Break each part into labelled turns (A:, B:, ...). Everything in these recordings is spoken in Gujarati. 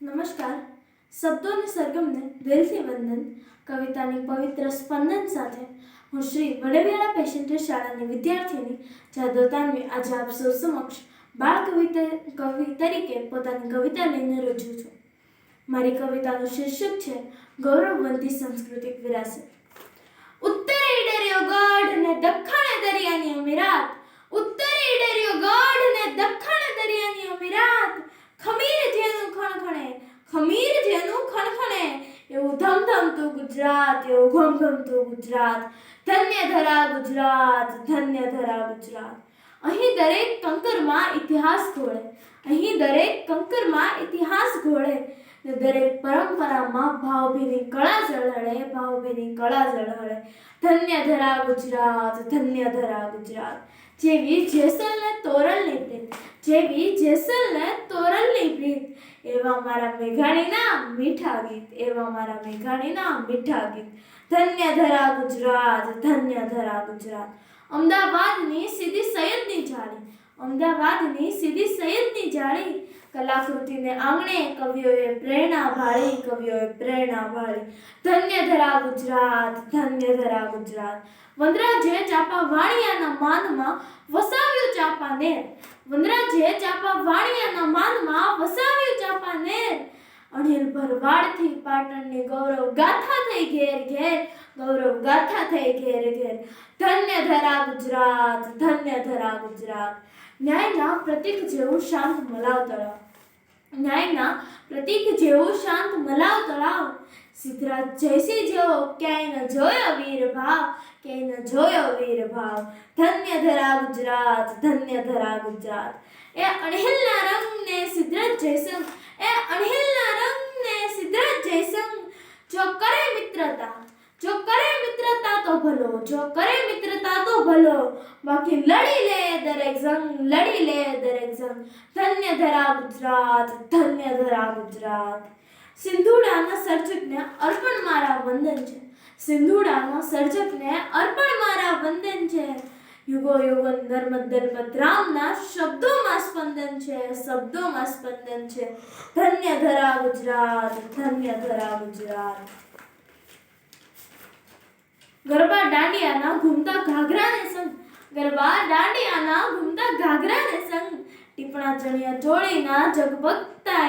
A: નમસ્કાર. શબ્દોની સરગમને દિલથી વંદન. કવિતાની પવિત્ર સ્પંદન સાથે હું શ્રી વડેવિયાળા પેશન્ટર શાળાની વિદ્યાર્થીની જાદવ તાનવી આજે આપ સમક્ષ બાળ કવિતા, કવિ તરીકે પોતાની કવિતા લઈને રજૂ છું. મારી કવિતાનું શીર્ષક છે, ગૌરવવંતી સાંસ્કૃતિક વિરાસત. ઉત્તરે ડર્યો ગઢ ને દક્ષિણે દરિયાની અમીરાત. ઉત્તરે ડર્યો ગઢ ને દક્ષિણે દરિયાની અમીરાત. ખમીર જેનું ખણખણે, ખમીર જેનું ખણખણે. એવું ધમધમતું ગુજરાત, એવું ઘમઘમતું ગુજરાત. ધન્ય ધરા ગુજરાત, ધન્ય ધરા ગુજરાત. અહીં દરેક કંકરમાં ઇતિહાસ ઘોળે. અહીં દરેક કંકરમાં ઇતિહાસ ઘોળે. ને દરેક પરંપરામાં ભાવભીની કળા ઝળહળે, ભાવભીની કળા ઝળહળે. ધન્ય ધરા ગુજરાત, ધન્ય ધરા ગુજરાત. જેવી જેસલને તોરલની પ્રીત જેવી જેસલને તોરલની પ્રીત એવા મારા મેઘાણીના મીઠા ગીત, એવા મારા મેઘાણીના મીઠા ગીત. ધન્ય ધરા ગુજરાત, ધન્ય ધરા ગુજરાત. અમદાવાદની સીધી સૈયદની જાળી અમદાવાદની સીધી સૈયદની જાળી. કલાકૃતિને આંગણે કવિઓએ પ્રેરણા ભાળી કવિઓએ પ્રેરણા ભાળી ધન્ય ધરા ગુજરાત, ધન્ય ધરા ગુજરાત. વનરાજે ચાપા વાણિયાના માનમાં વસાવ્યું ચાપાને વનરાજે ચાપા વાણિયાના માનમાં વસાવ્યું ચાપાને અણિલ ભરવાડથી પાટણની ગૌરવ ગાથા થઈ ઘેર ઘેર, ગૌરવ ગાથા થઈ ઘેર ઘેર. ધન્ય ધરા ગુજરાત, ધન્ય ધરા ગુજરાત. ન્યાયના પ્રતીક જેવું શાંત મલાવ તળાવ ન્યાયના પ્રતીક જેવું શાંત મલાવ તળાવ સિદ્ધરાજ જયસિંહ જેવો ક્યાંય ન જોયો વીર ભાવ, ક્યાંય ન જોયો વીર ભાવ. ધન્ય ધરા ગુજરાત, ધન્ય ધરા ગુજરાત. એ અણહિલના રંગને સિદ્ધરાજ જયસિંહ, એ અણહિલના રંગને સિદ્ધરાજ જયસિંહ, જો કરે મિત્રતા જો કરે મિત્રતા તો ભલો, જો કરે મિત્રતા તો ભલો. બાકી લડી લે દરેક જંગ લડી લે દરેક જંગ ધન્ય ધરા ગુજરાત, ધન્ય ધરા ગુજરાત. સિંધુડાના સર્જકને અર્પણ મારા વંદન છે. સિંધુડાના સર્જકને અર્પણ મારા વંદન છે. યુગો યુગો નર્મદ દલપત રામના શબ્દોમાં સ્પંદન છે, શબ્દોમાં સ્પંદન છે. ધન્ય ધરા ગુજરાત, ધન્ય ધરા ગુજરાત. ગરબા દાંડિયાના ઘૂમતા ઘાઘરાને સંગ. ગરબા દાંડિયાના ઘૂમતા ઘાઘરાને સંગ. ટીપણા ચણિયા ચોળીના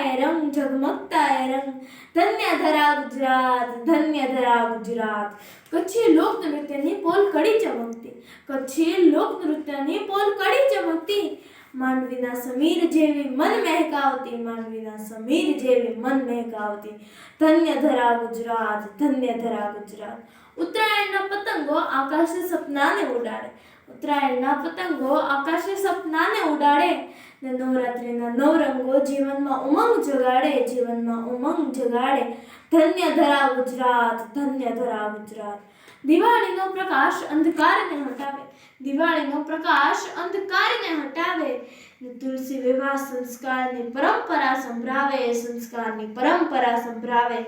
A: એ રંગ જગમગતાએ રંગ. ધન્ય ધરા ગુજરાત, ધન્ય ધરા ગુજરાત. કચ્છી લોક નૃત્યની પોલ કડી ચમકતી. કચ્છી લોક નૃત્યની પોલ કડી ચમકતી. માંડવીના સમીર જેવી મન મહેકાવતી માંડવીના સમીર જેવી મન મહેકાવતી. ધન્ય ધરા ગુજરાત, ધન્ય ધરા ગુજરાત. ઉત્તરાયણના પતંગો આકાશે સપનાને ઉડાડે. ઉત્તરાયણના પતંગો આકાશે સપનાને ઉડાડે. ને નવરાત્રિના નવરંગો જીવનમાં ઉમંગ જગાડે, જીવનમાં ઉમંગ જગાડે. ધન્ય ધરા ગુજરાત, ધન્ય ધરા ગુજરાત. દિવાળીનો પ્રકાશ અંધકારને હટાવે. દિવાળીનો પ્રકાશ અંધકારને હટાવે. ને તુલસી વિવાહ સંસ્કારની પરંપરા સંભળાવે, સંસ્કારની પરંપરા સંભળાવે.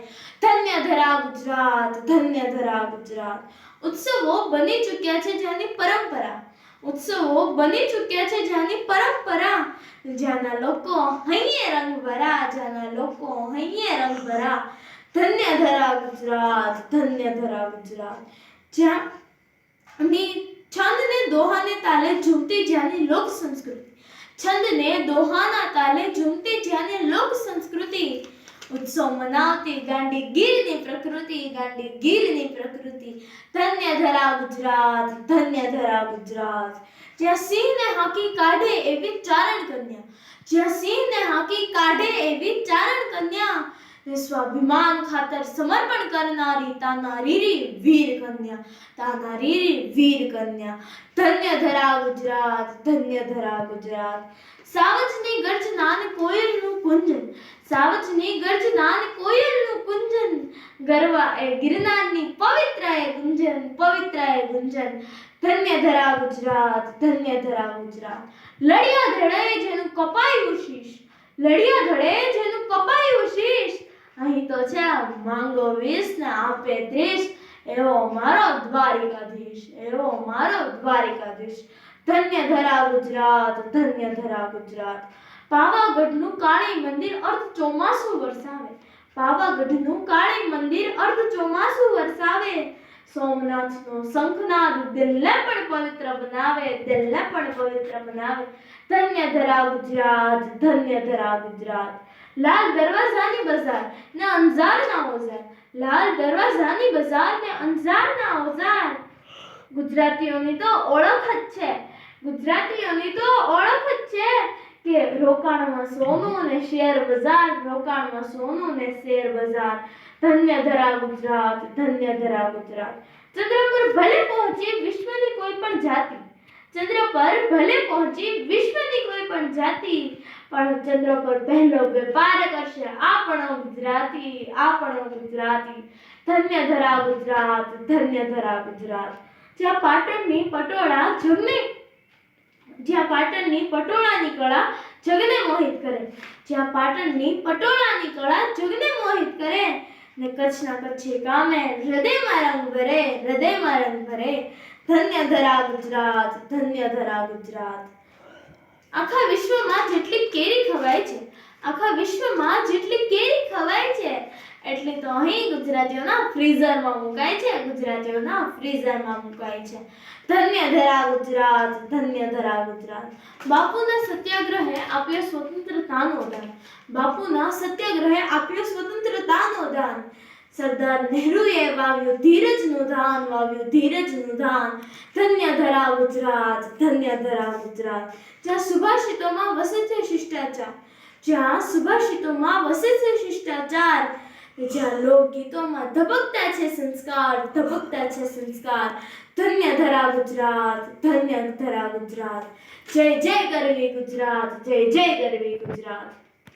A: ધન્ય ધરા ગુજરાત ધન્ય ધરા ગુજરાત. ઉત્સવો બની ચૂક્યા છે જેની પરંપરા. ઉત્સવો બની ચૂક્યા છે જેની પરંપરા. જ્યાંના લોકો હૈયે રંગ ભરા, જ્યાંના લોકો હૈયે રંગ ભરા. ધન્ય ધરા ગુજરાત ધન્ય ધરા ગુજરાત. જ્યાં ની છંદને દોહાને તાલે ઝૂમતી જ્યાંની લોક સંસ્કૃતિ છંદને દોહાના તાલે ઝૂમતી જ્યાંની લોક સંસ્કૃતિ ઉત્સવ મનાવતી ગાંડી ગીરની પ્રકૃતિ ગાંડી ગીરની પ્રકૃતિ ધન્ય ધરા ગુજરાત ધન્ય ધરા ગુજરાત જ્યાં સિંહને હાકી કાઢે એવી ચારણ કન્યા જ્યાં સિંહને હાકી કાઢે એવી ચારણ કન્યા ને સ્વાભિમાન ખાતર સમર્પણ કરનારી તાનારીરી વીર કન્યા તાનારીરી વીર કન્યા ધન્ય ધરા ગુજરાત, ધન્ય ધરા ગુજરાત. સાવજની ગર્જના ને કોયલનું કુંજન, સાવજની ગર્જના ને કોયલનું કુંજન. ગરવા એ ગિરનારની પવિત્ર એ ગુંજન પવિત્ર એ ગુંજન. ધન્ય ધરા ગુજરાત, ધન્ય ધરા ગુજરાત. લડિયા ધડે જેનું કપાયું શીશ, લડિયા ધડે જેનું કપાયું શીશ. અહીં તો છે માંગો વીસ ને આપે ત્રીસ એવો મારો દ્વારિકાધીશ, એવો મારો દ્વારિકાધીશ. ધન્ય ધરા ગુજરાત, ધન્ય ધરા ગુજરાત. પાવાગઢનું કાળી મંદિર અર્ધ ચોમાસું વરસાવે. પાવાગઢનું કાળી મંદિર અર્ધ ચોમાસું વરસાવે. સોમનાથનો શંખનાદ દિલને પણ પવિત્ર બનાવે, દિલને પણ પવિત્ર બનાવે. ધન્ય ધરા ગુજરાત, ધન્ય ધરા ગુજરાત. લાલ દરવાજાની બજાર ને અંજારના ઓઝાર લાલ દરવાજાની બજાર ને અંજારના ઓઝાર ગુજરાતીઓની તો ઓળખ જ છે. ગુજરાતીઓની તો ઓળખ જ છે કે રોકાણમાં સોનું ને શેર બજાર, રોકાણમાં સોનું ને શેર બજાર. ધન્ય ધરા ગુજરાત, ધન્ય ધરા ગુજરાત. ચંદ્ર પર ભલે પહોંચી વિશ્વની કોઈ પણ જાતિ. ચંદ્ર પર ભલે પહોંચી વિશ્વની કોઈ પણ જાતિ. ચંદ્ર પર પહેલો વેપાર કરશે. આપણો ગુજરાતી આપણો ગુજરાતી. ધન્ય ધરા ગુજરાત, ધન્ય ધરા ગુજરાત. જ્યાં પાટણની પટોળા જગને જ્યાં પાટણની પટોળાની કળા જગને મોહિત કરે. જ્યાં પાટણની પટોળાની કળા જગને મોહિત કરે. ને કચ્છના કચ્છી કામે હૃદયમાં રંગ ભરે, હૃદયમાં રંગ ભરે. ધન્ય ધરા ગુજરાત, ધન્ય ધરા ગુજરાત. આખા વિશ્વમાં જેટલી કેરી ખવાય છે, આખા વિશ્વમાં જેટલી કેરી ખવાય છે, એટલે તો અહીં ગુજરાતીઓના ફ્રીઝરમાં મુકાય છે, ગુજરાતીઓના ફ્રીઝરમાં મુકાય છે. ધન્ય ધરા ગુજરાત, ધન્ય ધરા ગુજરાત. બાપુના સત્યાગ્રહે આપ્યો સ્વતંત્રતાનો દાન. બાપુના સત્યાગ્રહે આપ્યો સ્વતંત્રતાનો દાન. સરદાર નહેરુએ વાવ્યું ધીરજનું ધાન, વાવ્યું ધીરજનું ધાન. ધન્ય ધરા ગુજરાત ધન્ય ધરા ગુજરાત. જ્યાં સુભાષિતોમાં વસે છે શિષ્ટાચાર, જ્યાં સુભાષિતોમાં વસે છે શિષ્ટાચાર, જ્યાં લોકગીતોમાં ધબકતા છે સંસ્કાર, ધબકતા છે સંસ્કાર. ધન્ય ધરા ગુજરાત ધન્ય ધરા ગુજરાત. જય જય કરવી ગુજરાત, જય જય કરવી ગુજરાત.